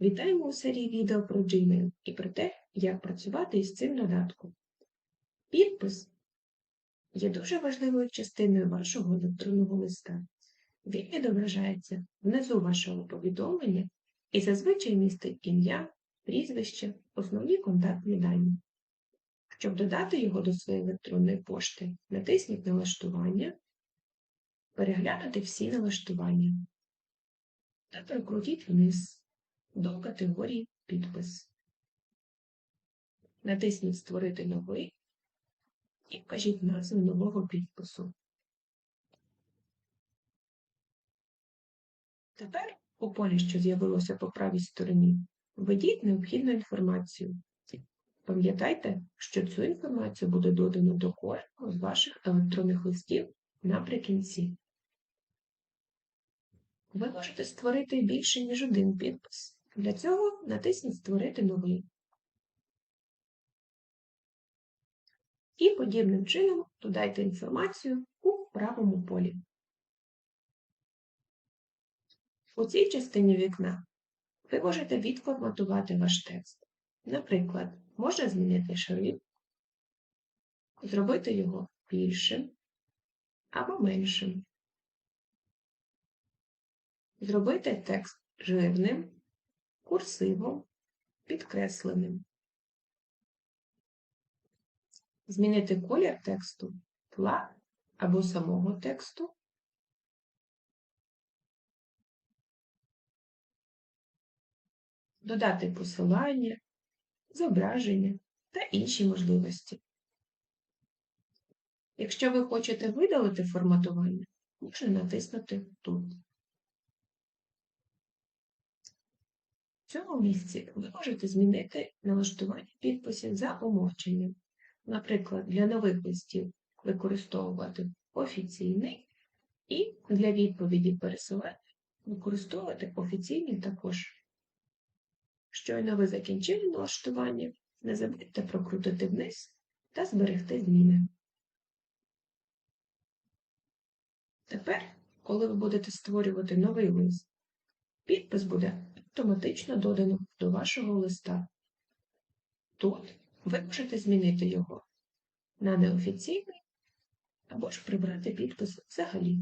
Вітаємо у серії відео про Gmail і про те, як працювати із цим додатком. Підпис є дуже важливою частиною вашого електронного листа. Він відображається внизу вашого повідомлення і зазвичай містить ім'я, прізвище, основні контактні дані. Щоб додати його до своєї електронної пошти, натисніть Налаштування, переглянути всі налаштування та прокрутіть вниз до категорії Підпис. Натисніть Створити новий і вкажіть назву нового підпису. Тепер у полі, що з'явилося по правій стороні, введіть необхідну інформацію. Пам'ятайте, що цю інформацію буде додано до кожного з ваших електронних листів наприкінці. Ви можете створити більше, ніж один підпис. Для цього натисніть Створити новий. І подібним чином додайте інформацію у правому полі. У цій частині вікна ви можете відформатувати ваш текст. Наприклад, можна змінити шрифт, зробити його більшим або меншим. Зробити текст жирним, курсивом, підкресленим. Змінити колір тексту, тла або самого тексту. Додати посилання, зображення та інші можливості. Якщо ви хочете видалити форматування, можна натиснути тут. Цьому місці ви можете змінити налаштування підписів за умовченням. Наприклад, для нових листів використовувати офіційний і для відповіді пересилання використовувати офіційний також. Щойно ви закінчили налаштування, не забудьте прокрутити вниз та зберегти зміни. Тепер, коли ви будете створювати новий лист, підпис буде автоматично додано до вашого листа. Тут ви можете змінити його на неофіційний або ж прибрати підпис взагалі.